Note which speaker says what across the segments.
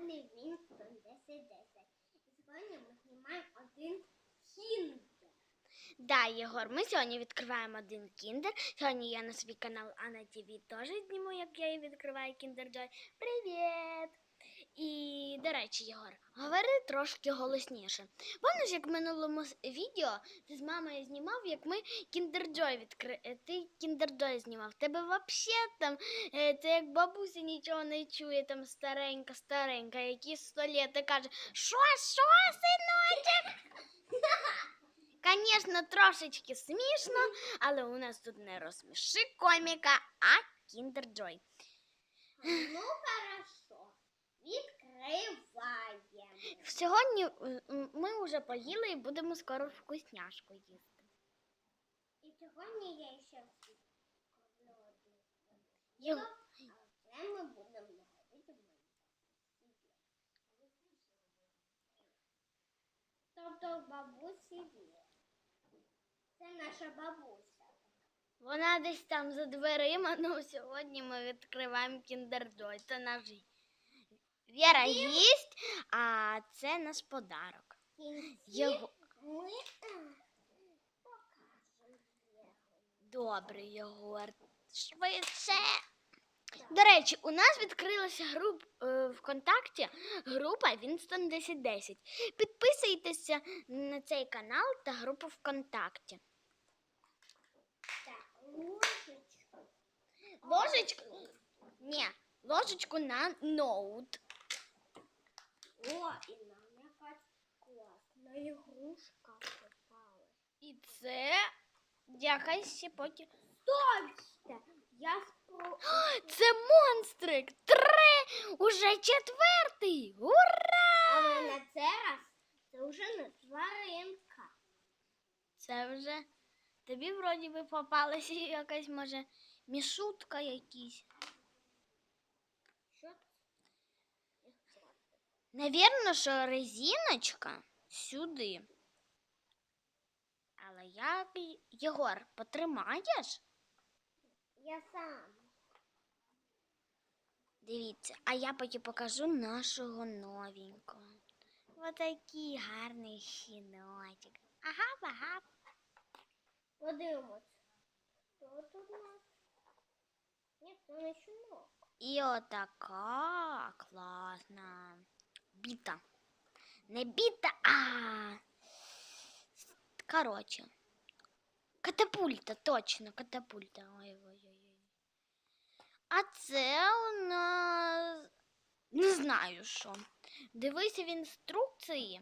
Speaker 1: каналі Вінстон 1010. І сьогодні ми знімаємо один кіндер.
Speaker 2: Да, Єгор, ми сьогодні відкриваємо один кіндер. Сьогодні я на свій канал Анна ТВ теж зніму, як я її відкриваю Кіндер Джой. Привіт! І, до речі, Єгор, говори трошки голосніше. Пам'ятаєш, як в минулому відео ти з мамою знімав, як ми Кіндер Джой відкри... е, Ти Кіндер Джой знімав. Тебе взагалі там, е, це як бабуся нічого не чує, там старенька, старенька, які сто літ каже, що, що, синочок? Звісно, трошечки смішно, але у нас тут не розсміши коміка, а Кіндер Джой.
Speaker 1: Ну, хорошо. Відкриваємо.
Speaker 2: Сьогодні е, ми вже поїли і будемо скоро вкусняшку їсти.
Speaker 1: І сьогодні я ще.
Speaker 2: Його...
Speaker 1: А це ми будемо робити Тобто бабусі є. Це наша бабуся.
Speaker 2: Вона десь там за дверима, ну сьогодні ми відкриваємо Кіндер Джой. Це наш Віра їсть, а це наш подарок. Його...
Speaker 1: е.
Speaker 2: Добре, Єгор. Швидше. До речі, у нас відкрилася груп е, ВКонтакті група Winston 1010. Підписуйтеся на цей канал та групу ВКонтакті.
Speaker 1: Ложечку.
Speaker 2: Ні, ложечку на ноут.
Speaker 1: О, і нам якась класна ігрушка попалась.
Speaker 2: І це якась ще поки.
Speaker 1: Точно! Я спро...
Speaker 2: Це монстрик! Три! Уже четвертий! Ура!
Speaker 1: Але на це раз це вже не тваринка.
Speaker 2: Це вже тобі вроді би попалася якась, може, мішутка якісь.
Speaker 1: Що це?
Speaker 2: Навірно, що резиночка сюди. Але як. Єгор, потримаєш?
Speaker 1: Я сам.
Speaker 2: Дивіться, а я потім покажу нашого новенького. Отакий гарний щіночок. Ага, ага.
Speaker 1: Подивимось. Що тут у нас? Ні, це не щенок.
Speaker 2: І отака класна. Біта. Не біта, а. Коротше. Катапульта, точно, катапульта. Ой-ой-ой. А це у нас. Не знаю що. Дивися в інструкції.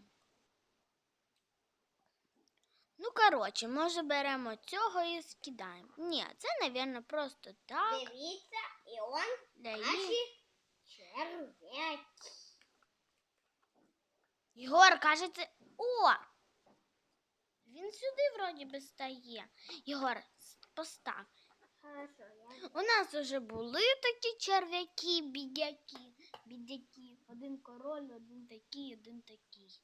Speaker 2: Ну, коротше, може беремо цього і скидаємо. Ні, це, напевно, просто так.
Speaker 1: Дивіться, і он
Speaker 2: їх.
Speaker 1: наші черв'яки.
Speaker 2: Єгор, кажеться, о! Він сюди вроді би стає. Єгор, постав.
Speaker 1: Хорошо, я
Speaker 2: У нас вже були такі черв'яки, бідяки, бідяки. Один король, один такий, один такий.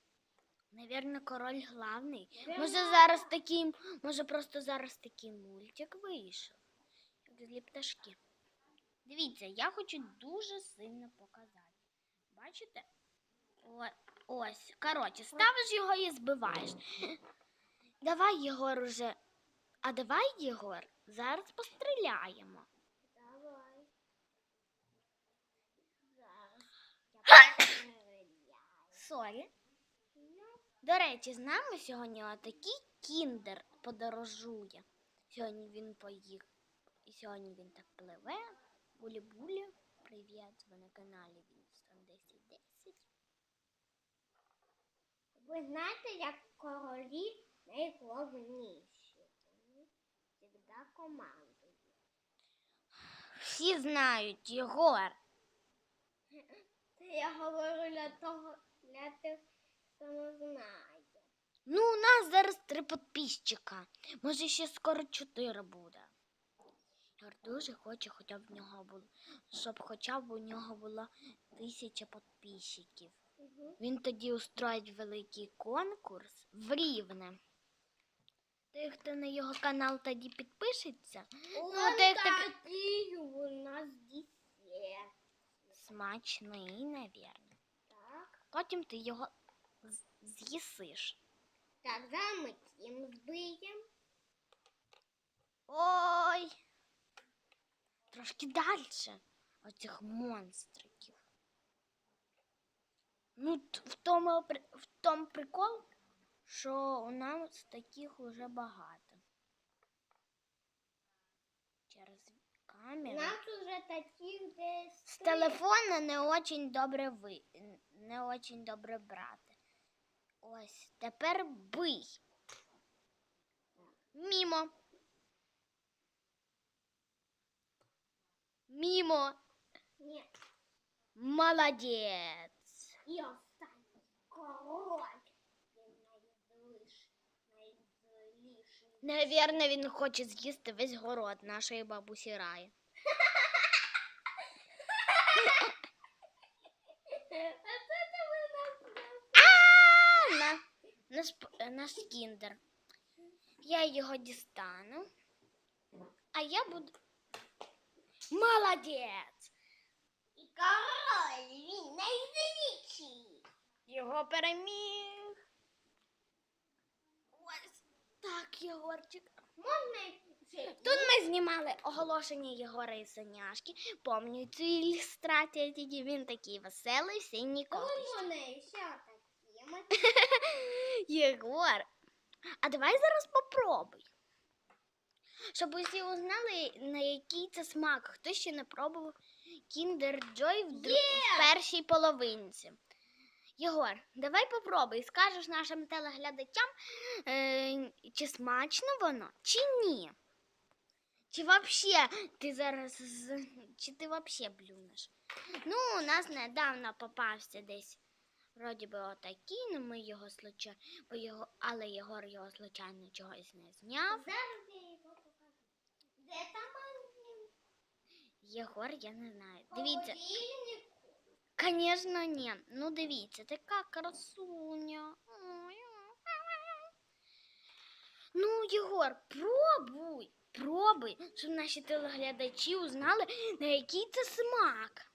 Speaker 2: Навірно, король главний. Може зараз такий, може просто зараз такий мультик вийшов. Як злі пташки. Дивіться, я хочу дуже сильно показати. Бачите? О, ось, коротше, ставиш його і збиваєш. Давай, Єгор, уже. А давай, Єгор, зараз постріляємо.
Speaker 1: Давай. Зараз.
Speaker 2: Сорі. До речі, з нами сьогодні отакий кіндер подорожує. Сьогодні він поїхав. І сьогодні він так пливе. Булі-булі. Привіт, ви на каналі Вінстон 1010.
Speaker 1: Ви знаєте, як королі найголовніші. Вони завжди командують.
Speaker 2: Всі знають, Єгор.
Speaker 1: Це я говорю для того, для тих, хто не знає.
Speaker 2: Ну, у нас зараз три підписчика. Може, ще скоро чотири буде. Єгор дуже хоче, хоча б в нього було, щоб хоча б у нього було тисяча підписчиків.
Speaker 1: Угу.
Speaker 2: Він тоді устроїть великий конкурс в Рівне. Той, хто на його канал тоді підпишеться,
Speaker 1: Ну,
Speaker 2: ти- ти-
Speaker 1: такий у нас десерт.
Speaker 2: смачний, навірно. потім ти його з'їсиш.
Speaker 1: Так, замитім збиємо.
Speaker 2: Ой. Трошки далі оцих монстриків. Ну, в тому, в тому прикол, що у нас таких уже багато. Через камеру.
Speaker 1: Нас уже таких десь.
Speaker 2: З телефона не очень добре ви... не очень добре брати. Ось, тепер бий. Мімо. Мімо.
Speaker 1: Ні.
Speaker 2: Молодець.
Speaker 1: І останній король. Він найзліший.
Speaker 2: Навірно, він хоче з'їсти весь город нашої бабусі Раї.
Speaker 1: А
Speaker 2: на, наш, наш кіндер. Я його дістану. А я буду. Молодець!
Speaker 1: І король, він найзліший.
Speaker 2: Його переміг. Ось так, Єгорчик.
Speaker 1: Можна
Speaker 2: Тут ми знімали оголошення Єгора і Соняшки. Помню цю ілюстрацію, тільки він такий веселий, синій
Speaker 1: Коли
Speaker 2: кофточці.
Speaker 1: ще таким?
Speaker 2: Єгор, а давай зараз попробуй. Щоб усі узнали, на який це смак. Хто ще не пробував Kinder Joy в, дру... в першій половинці. Єгор, давай попробуй. Скажеш нашим телеглядачам, е, чи смачно воно, чи ні. Чи вообще ти зараз чи ти вообще блюнеш? Ну, у нас недавно попався десь вроді би отакий, ну ми його случайно, бо його, але Єгор його случайно чогось не зняв.
Speaker 1: Зараз я його покажу. Де там?
Speaker 2: Єгор, я не знаю. Дивіться,
Speaker 1: Холодильник.
Speaker 2: Звісно, ні. Ну дивіться, така красуня. Ну, Єгор, пробуй, пробуй, щоб наші телеглядачі узнали, на який це смак.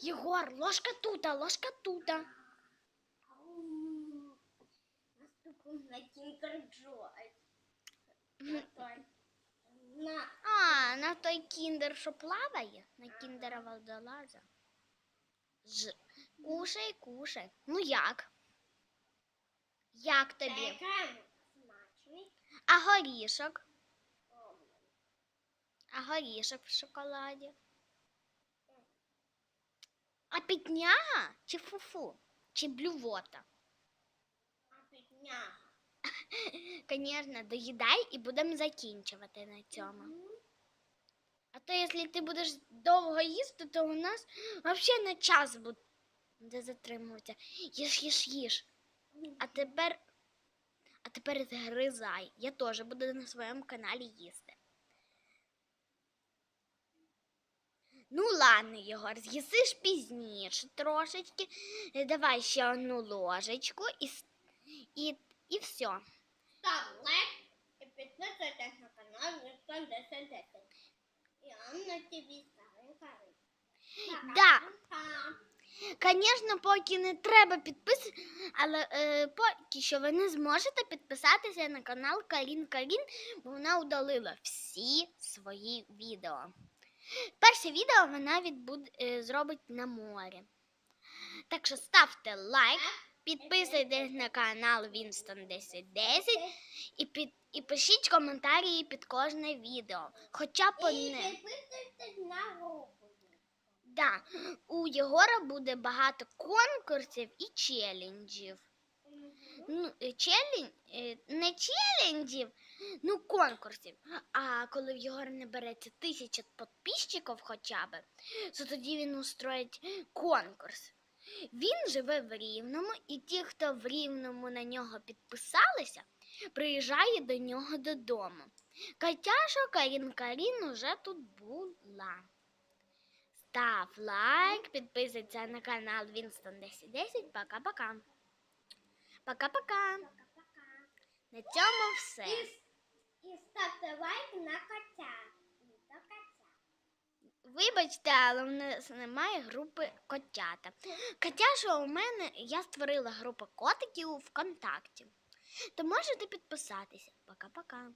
Speaker 2: Єгор, ложка тута, ложка тута.
Speaker 1: На. На.
Speaker 2: А, на той кіндер, що плаває, на кіндера водолаза. Ж. Кушай, кушай. Ну як? Як тобі? А горішок? А горішок в шоколаді? А пітняга? Чи фуфу? Чи блювота?
Speaker 1: А пітня.
Speaker 2: Звісно, доїдай і будемо закінчувати на цьому. А то якщо ти будеш довго їсти, то у нас взагалі на час буде затримуватися. Їж, їж, їж. А тепер, а тепер згризай. Я теж буду на своєму каналі їсти. Ну, ладно, Єгор, з'їсиш пізніше трошечки. Давай ще одну ложечку і, і, і все.
Speaker 1: Став лайк і підписуйтесь на канал Ніхто 1010. І Анна тобі ставить кари.
Speaker 2: Да. Звісно, поки не треба підписувати, але е, поки що ви не зможете підписатися на канал Карін Карін, бо вона удалила всі свої відео. Перше відео вона відбуд, е, зробить на морі. Так що ставте лайк, підписуйтесь на канал Winston 1010 і, під, і пишіть коментарі під кожне відео. Хоча б
Speaker 1: І
Speaker 2: одне.
Speaker 1: підписуйтесь на групу.
Speaker 2: Да, у Єгора буде багато конкурсів і челенджів. Ну, е, челен... е, не челенджів, ну конкурсів. А коли в Єгора не береться тисяча підписчиків хоча б, то тоді він устроїть конкурс. Він живе в Рівному, і ті, хто в Рівному на нього підписалися, приїжджає до нього додому. Катяша Карін Карін уже тут була. Став лайк, підписуйся на канал Winston 1010. Пока-пока. Пока-пока. На цьому все.
Speaker 1: І ставте лайк на котя. Котя.
Speaker 2: Вибачте, але в нас немає групи котята. Котяша у мене я створила групу котиків ВКонтакті. То можете підписатися. Пока-пока.